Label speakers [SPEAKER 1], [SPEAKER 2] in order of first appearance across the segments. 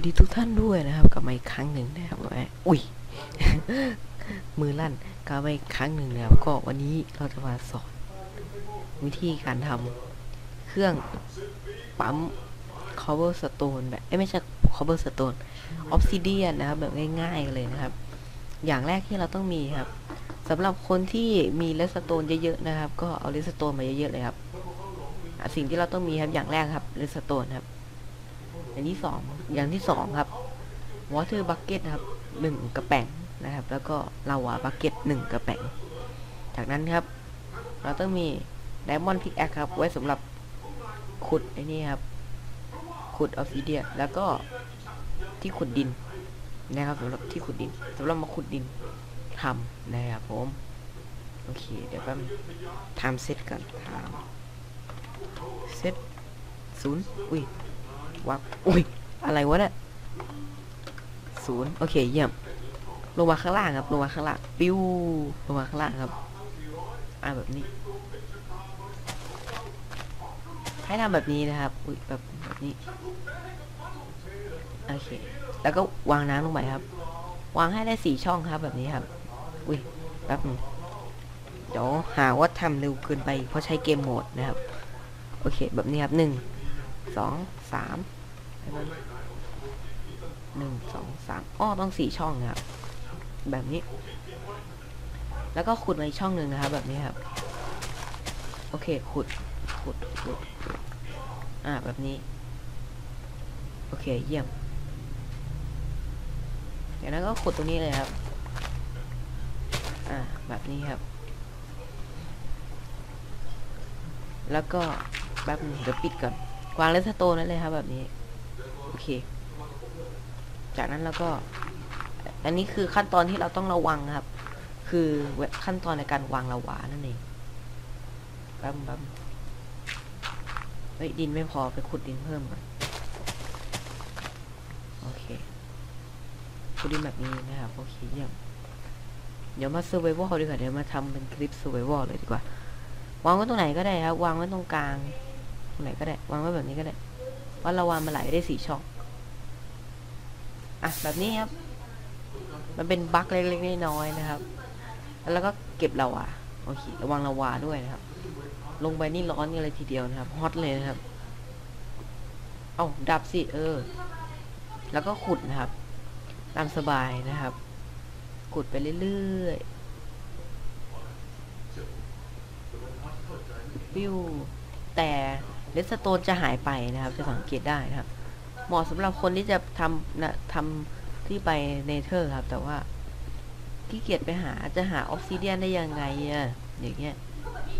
[SPEAKER 1] วัสดีทุกท่านด้วยนะครับกลับมาอีกครั้งหนึ่งนะครับอุ้ยมือลั่นกลับมาอีกครั้งหนึ่งนะครับก็วันนี้เราจะมาสอน วิธีการทำเครื่องปั๊ม cover stone แบบไม่ใช่ cover stone obsidian นะครับ แบบง่ายๆเลยนะครับ อย่างแรกที่เราต้องมีครับสำหรับคนที่มีเลสโตนเยอะๆนะครับ ก็เอาเลสโตนมาเยอะๆเลยครับสิ่งที่เราต้องมีครับอย่างแรกครับเลสโตนครับ อย่างที่สองอย่างที่สองครับ water bucket นะครับหนึ่งกระแป๋งนะครับ แล้วก็ลาวาบักเก็ตหนึ่งกระแป๋ง จากนั้นครับ เราต้องมี diamond pickaxe ครับ ไว้สำหรับขุดไอ้นี่ครับ ขุดออฟซิเดียแล้วก็ที่ขุดดินนะครับสำหรับที่ขุดดินสำหรับมาขุดดินทำนะครับผม โอเค เดี๋ยวแป๊บทำเซตก่อนทำเซตศูนย์อุ้ย วับอุ้ย อะไรวะเนี่ยศูนย์โอเค เยี่ยม ลงมาข้างล่างครับ ลงมาข้างล่าง ปิ้ว ลงมาข้างล่างครับ อ่าแบบนี้ ให้ทำแบบนี้นะครับ อุ้ย แบบแบบนี้ โอเค แล้วก็วางน้ำลงไปครับ วางให้ได้สี่ช่องครับ แบบนี้ครับ อุ้ย แป๊บนึงเดี๋ยวหาว่าทำเร็วเกินไป เพราะใช้เกมโหมดนะครับ โอเค แบบนี้ครับหนึ่ง สองสามหนึ่งสองสามอ้อต้องสี่ช่องนะครับ แบบนี้ แล้วก็ขุดมาอีกช่องหนึ่งนะครับ แบบนี้ครับ โอเค ขุด ขุด ขุด อ่า แบบนี้ โอเค เยี่ยมเดี๋ยวนั้นก็ขุดตรงนี้เลยครับ อ่า แบบนี้ครับ แล้วก็แป๊บนึงเดี๋ยวปิดก่อน วางเลสโตนนั่นเลยครับแบบนี้ โอเค จากนั้นแล้วก็ อันนี้คือขั้นตอนที่เราต้องระวังครับ คือขั้นตอนในการวางละวานั่นเองแป๊บแป๊บเฮ้ยดินไม่พอไปขุดดินเพิ่มก่อนโอเคขุดดินแบบนี้นะครับโอเคเยี่ยมเดี๋ยวมาเซอร์ไว a l ดีกว่าเดี๋ยวมาทำเป็นคลิปเซอร์ไว a l เลยดีกว่า วางไว้ตรงไหนก็ได้ครับ วางไว้ตรงกลาง ไหนก็ได้ วางไว้แบบนี้ก็ได้ว่าเราวางมาไหลได้สี่ช่อง อะ แบบนี้ครับ มันเป็นบั๊กเล็กๆน้อยๆนะครับ แล้วก็เก็บลาวาโอเค ระวังลาวาด้วยนะครับ ลงไปนี่ร้อนกันเลยทีเดียวนะครับ ฮอตเลยนะครับ เอ้าดับสิเออ แล้วก็ขุดนะครับ ตามสบายนะครับ ขุดไปเรื่อยๆวิวแต่ เลสโตนจะหายไปนะครับ จะสังเกตได้นะครับ เหมาะสำหรับคนที่จะทำนะทำที่ไปเนเธอร์ครับ แต่ว่าขี้เกียจไปหาจะหาออฟซิเดียนได้ยังไงอะอย่างเงี้ย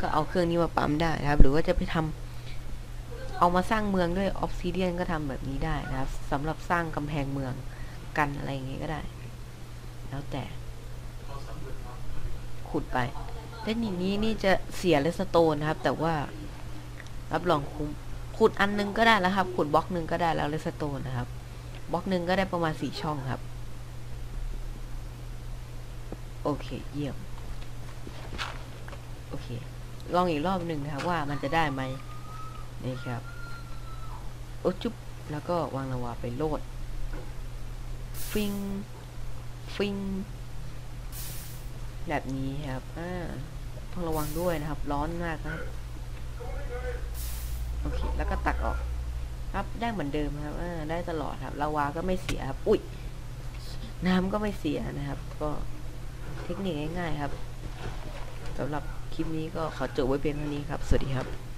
[SPEAKER 1] ก็เอาเครื่องนี้มาปั๊มได้นะครับ หรือว่าจะไปทำเอามาสร้างเมืองด้วยออฟซิเดียนก็ทำแบบนี้ได้นะครับสำหรับสร้างกำแพงเมืองกันอะไรอย่างเงี้ยก็ได้ แล้วแต่ ขุดไปเทคนิคนี้นี่จะเสียเลสโตนนะครับ แต่ว่า รับรองคุ้มขุดอันนึงก็ได้แล้วครับ ขุดบล็อกหนึ่งก็ได้แล้วเลสโตนนะครับ บล็อกหนึ่งก็ได้ประมาณสี่ช่องครับ โอเค เยี่ยม โอเค ลองอีกรอบหนึ่งนะครับว่ามันจะได้ไหมนี่ครับโอ้จุ๊บแล้วก็วางลาวาไปโลด ฟิง ฟิง แบบนี้ครับอ่าต้องระวังด้วยนะครับ ร้อนมากครับ โอเค แล้วก็ตักออก ครับได้เหมือนเดิมครับอได้ตลอดครับลาวาก็ไม่เสียครับ อุ้ยน้ำก็ไม่เสียนะครับ ก็เทคนิคง่ายๆครับสำหรับคลิปนี้ก็ขอจบไว้เพียงเท่านี้ครับ สวัสดีครับ